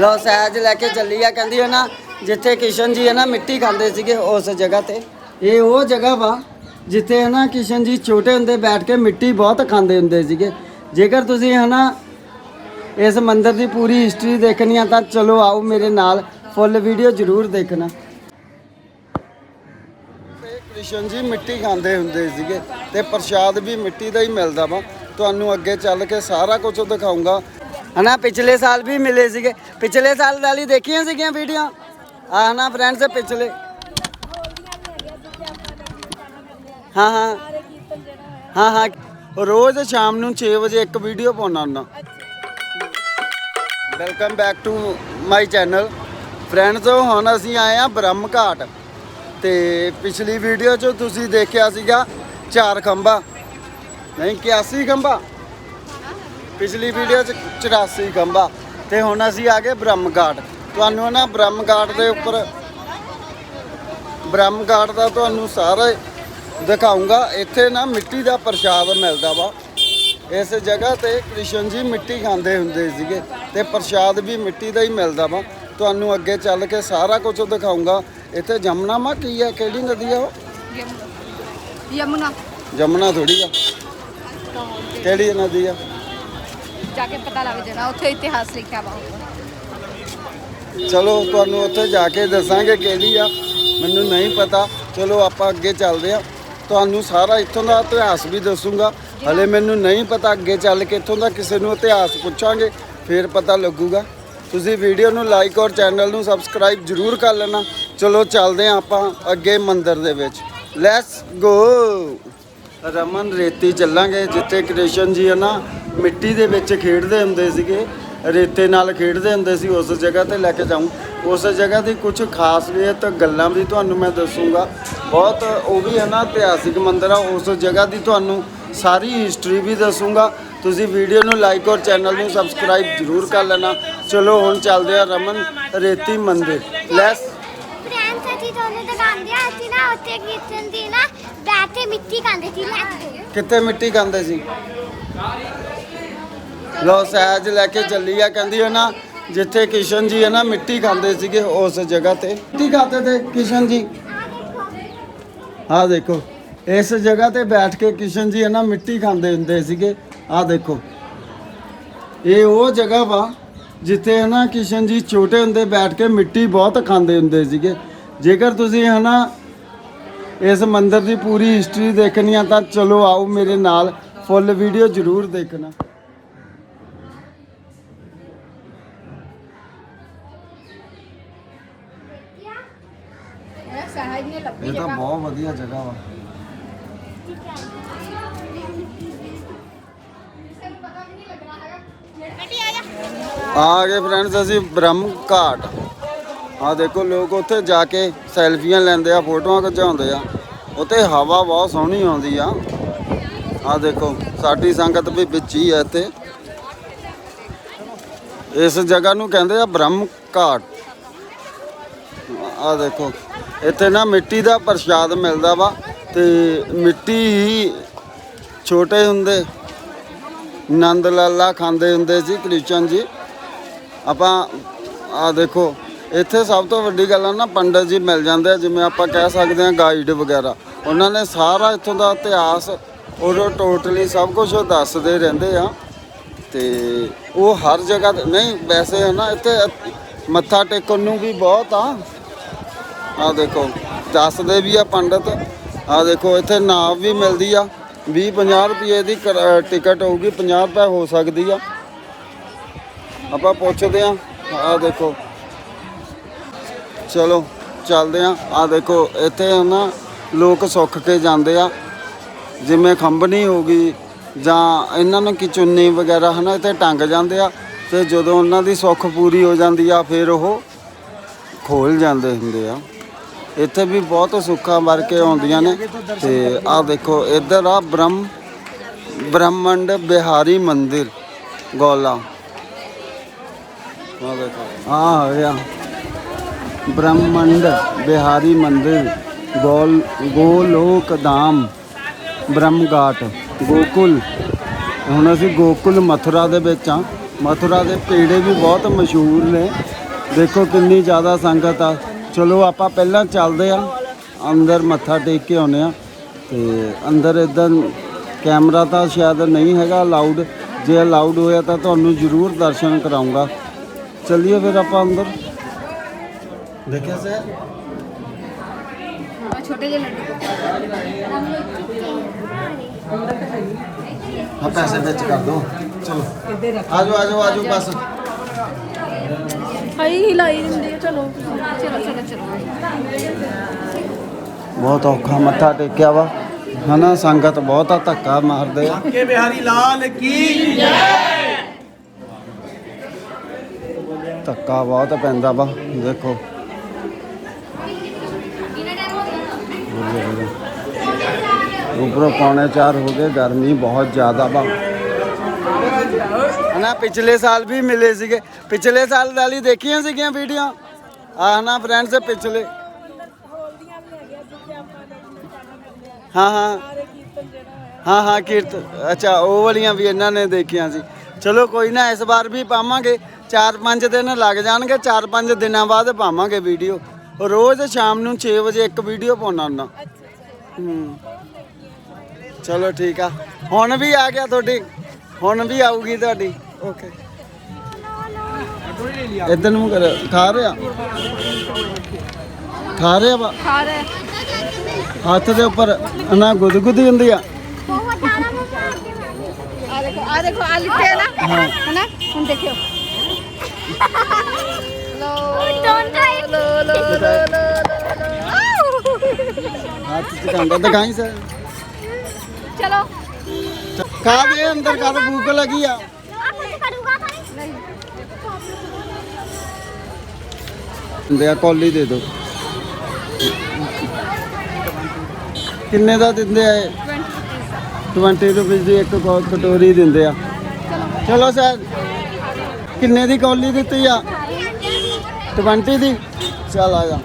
ਲੋ ਸਹਿਜ ਲੈ ਕੇ ਚੱਲੀ ਆ, ਕਹਿੰਦੀ ਹੈ ਨਾ, ਜਿੱਥੇ ਕਿਸ਼ਨ ਜੀ ਹੈ ਨਾ, ਮਿੱਟੀ ਖਾਂਦੇ ਸੀਗੇ ਉਸ ਜਗ੍ਹਾ ਤੇ। ਇਹ ਉਹ ਜਗ੍ਹਾ ਵਾ, ਜਿੱਥੇ ਹੈ ਨਾ, ਕਿਸ਼ਨ ਜੀ ਛੋਟੇ ਹੁੰਦੇ ਬੈਠ ਕੇ ਮਿੱਟੀ ਬਹੁਤ ਖਾਂਦੇ ਹੁੰਦੇ ਸੀਗੇ। ਜੇਕਰ ਤੁਸੀਂ ਹੈ ਨਾ, ਇਸ ਮੰਦਿਰ ਦੀ ਪੂਰੀ ਹਿਸਟਰੀ ਦੇਖਣੀ ਆ, ਤਾਂ ਚਲੋ ਆਓ ਮੇਰੇ ਨਾਲ ਫੁੱਲ ਵੀਡੀਓ ਜ਼ਰੂਰ ਦੇਖਣਾ। ਤੇ ਕ੍ਰਿਸ਼ਨ ਜੀ ਮਿੱਟੀ ਖਾਂਦੇ ਹੁੰਦੇ ਸੀਗੇ, ਤੇ ਪ੍ਰਸ਼ਾਦ ਵੀ ਮਿੱਟੀ ਦਾ ਹੀ ਮਿਲਦਾ ਵਾ। ਤੁਹਾਨੂੰ ਅੱਗੇ ਚੱਲ ਕੇ ਸਾਰਾ ਕੁਝ ਦਿਖਾਉਂਗਾ ਹਨਾ, ਪਿਛਲੇ ਸਾਲ ਵੀ ਮਿਲੇ ਸੀਗੇ। ਪਿਛਲੇ ਸਾਲ ਵਾਲੀ ਦੇਖੀਆਂ ਸੀਗੀਆਂ ਵੀਡੀਓ। ਆ ਹਨਾ ਫਰੈਂਡਸ ਪਿਛਲੇ। ਹਾਂ ਹਾਂ। ਹਾਂ ਹਾਂ। ਰੋਜ਼ ਸ਼ਾਮ ਨੂੰ 6 ਵਜੇ ਇੱਕ ਵੀਡੀਓ ਪਾਉਣਾ ਹੁੰਦਾ। Welcome back to my channel friends ਹੁਣ ਅਸੀਂ ਆਏ ਆ ਬ੍ਰਹਮ ਘਾਟ ਤੇ ਪਿਛਲੀ ਵੀਡੀਓ 'ਚ ਤੁਸੀਂ ਦੇਖਿਆ ਸੀਗਾ ਚਾਰ ਖੰਭਾ। ਨਹੀਂ 81 ਖੰਭਾ। ਪਿਛਲੀ ਵੀਡੀਓ 'ਚ 84 ਖੰਭਾ ਤੇ ਹੁਣ ਅਸੀਂ ਆ ਗਏ ਬ੍ਰਹਮ ਘਾਟ ਤੁਹਾਨੂੰ ਨਾ ਬ੍ਰਹਮ ਘਾਟ ਦੇ ਉੱਪਰ ਬ੍ਰਹਮ ਘਾਟ ਦਾ ਤੁਹਾਨੂੰ ਸਾਰਾ ਦਿਖਾਉਂਗਾ ਇੱਥੇ ਨਾ ਮਿੱਟੀ ਦਾ ਪ੍ਰਸ਼ਾਦ ਮਿਲਦਾ ਵਾ। ਇਸ ਜਗ੍ਹਾ ਤੇ ਕ੍ਰਿਸ਼ਨ ਜੀ ਮਿੱਟੀ ਖਾਂਦੇ ਹੁੰਦੇ ਸੀਗੇ ਤੇ ਪ੍ਰਸ਼ਾਦ ਵੀ ਮਿੱਟੀ ਦਾ ਹੀ ਮਿਲਦਾ ਵਾ। ਤੁਹਾਨੂੰ ਅੱਗੇ ਚੱਲ ਕੇ ਸਾਰਾ ਕੁਝ ਦਿਖਾਉਂਗਾ ਇੱਥੇ ਜਮਨਾ ਮਾ ਕੀ ਹੈ ਕਿਹੜੀ ਨਦੀ ਆ ਉਹ? ਯਮੁਨਾ। ਜਮਨਾ ਥੋੜੀ ਆ। ਕਿਹੜੀ ਨਦੀ ਆ? ਜਾ ਕੇ ਪਤਾ ਲੱਗ ਜਾਣਾ, ਉੱਥੇ ਇਤਿਹਾਸ ਲਿਖਿਆ ਵਾ ਚਲੋ, ਤੁਹਾਨੂੰ ਉੱਥੇ ਜਾ ਕੇ ਦੱਸਾਂਗੇ ਕਿਹੜੀ ਆ, ਮੈਨੂੰ ਨਹੀਂ ਪਤਾ। ਚਲੋ, ਆਪਾਂ ਅੱਗੇ ਚੱਲਦੇ ਆ। ਤੁਹਾਨੂੰ ਸਾਰਾ ਇੱਥੋਂ ਦਾ ਇਤਿਹਾਸ ਵੀ ਦੱਸੂਗਾ। ਹਲੇ ਮੈਨੂੰ ਨਹੀਂ ਪਤਾ ਅੱਗੇ ਚੱਲ ਕੇ ਇੱਥੋਂ ਦਾ ਕਿਸੇ ਨੂੰ ਇਤਿਹਾਸ ਪੁੱਛਾਂਗੇ, ਫਿਰ ਪਤਾ ਲੱਗੂਗਾ। ਤੁਸੀਂ ਵੀਡੀਓ ਨੂੰ ਲਾਈਕ ਔਰ ਚੈਨਲ ਨੂੰ ਸਬਸਕ੍ਰਾਈਬ ਜਰੂਰ ਕਰ ਲੈਣਾ। ਚਲੋ, ਚੱਲਦੇ ਆ ਆਪਾਂ ਅੱਗੇ ਮੰਦਿਰ ਦੇ ਵਿੱਚ। ਲੈਟਸ ਗੋ ਰਮਨ ਰੇਤੀ ਚੱਲਾਂਗੇ, ਜਿੱਥੇ ਕ੍ਰਿਸ਼ਨ ਜੀ ਹੈ ਨਾ ਮਿੱਟੀ ਦੇ ਵਿੱਚ ਖੇਡਦੇ ਹੁੰਦੇ ਸੀਗੇ ਰੇਤੇ ਨਾਲ ਖੇਡਦੇ ਹੁੰਦੇ ਸੀ ਉਸ ਜਗ੍ਹਾ ਤੇ ਲੈ ਕੇ ਜਾਊਂ। ਉਸ ਜਗ੍ਹਾ ਦੀ ਕੁਝ ਖਾਸ ਵੀ ਤੇ ਗੱਲਾਂ ਵੀ ਤੁਹਾਨੂੰ ਮੈਂ ਦੱਸੂਗਾ। ਬਹੁਤ ਉਹ ਵੀ ਹੈ ਨਾ ਇਤਿਹਾਸਿਕ ਮੰਦਿਰ ਆ ਉਸ ਜਗ੍ਹਾ ਦੀ ਤੁਹਾਨੂੰ ਸਾਰੀ ਹਿਸਟਰੀ ਵੀ ਦੱਸੂਗਾ। ਤੁਸੀਂ ਵੀਡੀਓ ਨੂੰ ਲਾਈਕ ਔਰ ਚੈਨਲ ਨੂੰ ਸਬਸਕ੍ਰਾਈਬ ਜਰੂਰ ਕਰ ਲੈਣਾ। ਚਲੋ ਹੁਣ ਚੱਲਦੇ ਆ ਰਮਨ ਰੇਤੀ ਮੰਦਿਰ। ਲੈਟਸ ਫਰੈਂਡਸ ਅਸੀਂ ਤੁਹਾਨੂੰ ਦਿਖਾਉਂਦੇ ਆ ਅਸੀਂ ਨਾ ਉੱਥੇ ਕਿਚਨ ਦੀ ਨਾ ਬੈਠ ਕੇ ਮਿੱਟੀ ਖਾਂਦੇ ਸੀ ਲੈ ਕਿੱਥੇ ਮਿੱਟੀ ਖਾਂਦੇ ਸੀ? ਲੋ ਸਹਿਜ ਲੈ ਕੇ ਚੱਲੀ ਆ, ਕਹਿੰਦੀ ਹੈ ਨਾ, ਜਿੱਥੇ ਕਿਸ਼ਨ ਜੀ ਹੈ ਨਾ, ਮਿੱਟੀ ਖਾਂਦੇ ਸੀਗੇ ਉਸ ਜਗ੍ਹਾ ਤੇ। ਮਿੱਟੀ ਖਾਂਦੇ ਤੇ ਕਿਸ਼ਨ ਜੀ? ਆਹ ਦੇਖੋ, ਇਸ ਜਗ੍ਹਾ ਤੇ ਬੈਠ ਕੇ ਕਿਸ਼ਨ ਜੀ ਹੈ ਨਾ, ਮਿੱਟੀ ਖਾਂਦੇ ਹੁੰਦੇ ਸੀਗੇ। ਆਹ ਦੇਖੋ, ਇਹ ਉਹ ਜਗ੍ਹਾ ਵਾ, ਜਿੱਥੇ ਹੈ ਨਾ ਕਿਸ਼ਨ ਜੀ ਛੋਟੇ ਹੁੰਦੇ ਬੈਠ ਕੇ ਮਿੱਟੀ ਬਹੁਤ ਖਾਂਦੇ ਹੁੰਦੇ ਸੀਗੇ। ਜੇਕਰ ਤੁਸੀਂ ਹੈ ਨਾ, ਇਸ ਮੰਦਿਰ ਦੀ ਪੂਰੀ ਹਿਸਟਰੀ ਦੇਖਣੀ ਆ, ਤਾਂ ਚਲੋ ਆਓ ਮੇਰੇ ਨਾਲ, ਫੁੱਲ ਵੀਡੀਓ ਜ਼ਰੂਰ ਦੇਖਣਾ। ਨੇ ਲੱਭੀ ਇਹ ਤਾਂ ਜਗ੍ਹਾ। ਬਹੁਤ ਵਧੀਆ ਜਗ੍ਹਾ ਵਾ। ਆ ਗਏ ਫਰੈਂਡਸ ਅਸੀਂ ਬ੍ਰਹਮ ਘਾਟ ਆ ਦੇਖੋ ਲੋਕ ਉੱਥੇ ਜਾ ਕੇ ਸੈਲਫੀਆਂ ਲੈਂਦੇ ਆ ਫੋਟੋਆਂ ਖਿਚਾਉਂਦੇ ਆ। ਉੱਥੇ ਹਵਾ ਬਹੁਤ ਸੋਹਣੀ ਆਉਂਦੀ ਆ। ਆ ਦੇਖੋ ਸਾਡੀ ਸੰਗਤ ਵੀ ਵਿੱਚ ਹੀ ਹੈ ਇੱਥੇ। ਇਸ ਜਗ੍ਹਾ ਨੂੰ ਕਹਿੰਦੇ ਆ ਬ੍ਰਹਮ ਘਾਟ ਆ ਦੇਖੋ। ਇੱਥੇ ਨਾ ਮਿੱਟੀ ਦਾ ਪ੍ਰਸ਼ਾਦ ਮਿਲਦਾ ਵਾ ਤੇ ਮਿੱਟੀ ਹੀ ਛੋਟੇ ਹੁੰਦੇ, ਨੰਦ ਲਾਲਾ ਖਾਂਦੇ ਹੁੰਦੇ ਸੀ, ਕ੍ਰਿਸ਼ਨ ਜੀ। ਆਪਾਂ, ਆ ਦੇਖੋ, ਇੱਥੇ ਸਭ ਤੋਂ ਵੱਡੀ ਗੱਲ ਆ ਨਾ, ਪੰਡਤ ਜੀ ਮਿਲ ਜਾਂਦੇ ਆ, ਜਿਵੇਂ ਆਪਾਂ ਕਹਿ ਸਕਦੇ ਆ ਗਾਈਡ ਵਗੈਰਾ। ਉਹਨਾਂ ਨੇ ਸਾਰਾ ਇੱਥੋਂ ਦਾ ਇਤਿਹਾਸ ਔਰ ਟੋਟਲੀ ਸਭ ਕੁਝ ਦੱਸਦੇ ਰਹਿੰਦੇ ਆ। ਤੇ ਉਹ ਹਰ ਜਗ੍ਹਾ ਨਹੀਂ, ਵੈਸੇ ਹੈ ਨਾ, ਇੱਥੇ ਮੱਥਾ ਟੇਕਣ ਨੂੰ ਵੀ ਬਹੁਤ ਆ। ਆ ਦੇਖੋ ਦੱਸਦੇ ਵੀ ਆ ਪੰਡਤ। ਆ ਦੇਖੋ, ਇੱਥੇ ਨਾਵ ਵੀ ਮਿਲਦੀ ਆ। 20 50 ਰੁਪਏ ਦੀ ਕਰ- ਟਿਕਟ ਹੋਊਗੀ 50 ਰੁਪਏ ਹੋ ਸਕਦੀ ਆ। ਆਪਾਂ ਪੁੱਛਦੇ ਆ ਆ ਦੇਖੋ। ਚਲੋ, ਚੱਲਦੇ ਆ। ਆ ਦੇਖੋ, ਇੱਥੇ ਨਾ ਲੋਕ ਸੁੱਖ ਕੇ ਜਾਂਦੇ ਆ। ਜਿਵੇਂ ਖੰਭਣੀ ਹੋ ਗਈ, ਜਾਂ ਇਹਨਾਂ ਨੂੰ ਕੀ ਚੁੰਨੀ ਵਗੈਰਾ, ਹਨਾ, ਇੱਥੇ ਟੰਗ ਜਾਂਦੇ ਆ। ਤੇ ਜਦੋਂ ਉਹਨਾਂ ਦੀ ਸੁੱਖ ਪੂਰੀ ਹੋ ਜਾਂਦੀ ਆ, ਫਿਰ ਉਹ ਖੋਲ ਜਾਂਦੇ ਹੁੰਦੇ ਆ। ਇੱਥੇ ਵੀ ਬਹੁਤ ਸੁੱਖਾਂ ਵਰ ਕੇ ਆਉਂਦੀਆਂ ਨੇ ਤੇ ਆਹ ਦੇਖੋ, ਇੱਧਰ ਆ ਬ੍ਰਹਮ, ਬ੍ਰਹਮੰਡ ਬਿਹਾਰੀ ਮੰਦਿਰ, ਗੋਲਾ। ਆਹ ਦੇਖੋ ਆ ਆ ਗਿਆ। ਬ੍ਰਹਮੰਡ ਬਿਹਾਰੀ ਮੰਦਿਰ, ਗੋਲ, ਗੋਲੋਕ ਧਾਮ, ਬ੍ਰਹਮਘਾਟ, ਗੋਕੁਲ। ਹੁਣ ਅਸੀਂ ਗੋਕੁਲ ਮਥੁਰਾ ਦੇ ਵਿੱਚ ਆ। ਮਥੁਰਾ ਦੇ ਪੇੜੇ ਵੀ ਬਹੁਤ ਮਸ਼ਹੂਰ ਨੇ। ਦੇਖੋ ਕਿੰਨੀ ਜ਼ਿਆਦਾ ਸੰਗਤ ਆ। ਚਲੋ ਆਪਾਂ ਪਹਿਲਾਂ ਚੱਲਦੇ ਆ ਅੰਦਰ ਮੱਥਾ ਟੇਕ ਕੇ ਆਉਨੇ ਆ ਤੇ ਅੰਦਰ ਇਦਾਂ ਕੈਮਰਾ ਤਾਂ ਸ਼ਾਇਦ ਨਹੀਂ ਹੈਗਾ ਅਲਾਉਡ ਜੇ ਅਲਾਉਡ ਹੋਇਆ ਤਾਂ ਤੁਹਾਨੂੰ ਜ਼ਰੂਰ ਦਰਸ਼ਨ ਕਰਾਉਂਗਾ। ਚੱਲੀਏ ਫਿਰ ਆਪਾਂ ਅੰਦਰ। ਦੇਖਿਆ ਸਰ? ਛੋਟੇ ਜਿਹੇ ਲੱਡੂ। ਹਾਂ ਪੈਸੇ ਵਿੱਚ ਕਰ ਦੋ। ਚਲੋ। ਆਜੋ ਆਜੋ ਆਜੋ ਬਸ। ਹਾਈ ਹਿਲਾਈ ਦਿੰਦੇ ਆ ਚਲੋ। ਚਲੋ ਚਲੋ ਚਲੋ। ਬਹੁਤ ਔਖਾ ਮੱਥਾ ਟੇਕਿਆ ਵਾ। ਹਨਾ ਸੰਗਤ ਬਹੁਤ ਆ ਧੱਕਾ ਮਾਰਦੇ ਆ। ਕੇ ਬਿਹਾਰੀ ਲਾਲ ਕੀ? ਧੱਕਾ ਬਹੁਤ ਪੈਂਦਾ ਵਾ ਦੇਖੋ। ਉਪਰੋਂ ਪੌਣੇ 4 ਹੋ ਗਏ ਗਰਮੀ ਬਹੁਤ ਜ਼ਿਆਦਾ ਵਾ। ਹਨਾ, ਪਿਛਲੇ ਸਾਲ ਵੀ ਮਿਲੇ ਸੀਗੇ। ਪਿਛਲੇ ਸਾਲ ਵਾਲੀ ਦੇਖੀਆਂ ਸੀਗੀਆਂ ਵੀਡੀਓ? ਆ ਨਾ ਫਰੈਂਡਸ ਪਿਛਲੇ। ਹਾਂ ਹਾਂ। ਹਾਂ ਹਾਂ ਕੀਰਤਨ ਅੱਛਾ, ਉਹ ਵਾਲੀਆਂ ਵੀ ਇਹਨਾਂ ਨੇ ਦੇਖੀਆਂ ਸੀ। ਚਲੋ, ਕੋਈ ਨਾ, ਇਸ ਵਾਰ ਵੀ ਪਾਵਾਂਗੇ। 4-5 ਦਿਨ ਲੱਗ ਜਾਣਗੇ 4-5 ਦਿਨਾਂ ਬਾਅਦ ਪਾਵਾਂਗੇ ਵੀਡੀਓ। ਰੋਜ਼ ਸ਼ਾਮ ਨੂੰ 6 ਵਜੇ ਇੱਕ ਵੀਡੀਓ ਪਾਉਣਾ ਹੁੰਦਾ। ਹੂੰ। ਚਲੋ, ਠੀਕ ਆ। ਹੁਣ ਵੀ ਆ ਗਿਆ ਤੁਹਾਡੀ। ਹੁਣ ਵੀ ਆਊਗੀ ਤੁਹਾਡੀ। ਓਕੇ ਇਦਾਂ ਨੂੰ ਕਰ ਖਾ ਰਿਹਾ? ਖਾ ਰਿਹਾ ਵਾ? ਖਾ ਰਹੇ। ਹੱਥ ਦੇ ਉੱਪਰ ਨਾ ਗੁਦਗੁਦੀ ਹੁੰਦੀ ਆ। ਬਹੁਤ ਜ਼ਿਆਦਾ ਮਜ਼ਾ ਆਉਂਦਾ ਆ ਦੇਖੋ ਆ ਦੇਖੋ ਆ ਲਿੱਤੇ ਹੈ ਨਾ। ਹੈਨਾ? ਹੁਣ ਦੇਖਿਓ। ਲੋ Don't try it. ਲੋ ਲੋ ਲੋ ਲੋ ਲੋ। ਹੱਥ ਚ ਕੰਦਾ ਦਿਖਾਈ ਸਰ। ਚਲੋ। ਦੇ ਅੰਦਰ ਕਰ ਭੂਖ ਲੱਗੀ ਆ। ਦਿੰਦੇ ਆ ਕੌਲੀ ਦੇ ਦਿਓ ਕਿੰਨੇ ਦਾ ਦਿੰਦੇ ਆ ਇਹ? 20 ਰੁਪਏ ਦੀ ਇੱਕ ਕੌ- ਕਟੋਰੀ ਦਿੰਦੇ ਆ। ਚਲੋ ਸਰ ਕਿੰਨੇ ਦੀ ਕੌਲੀ ਦਿੱਤੀ ਆ? 20 ਦੀ? ਚਲ ਆ ਜਾ।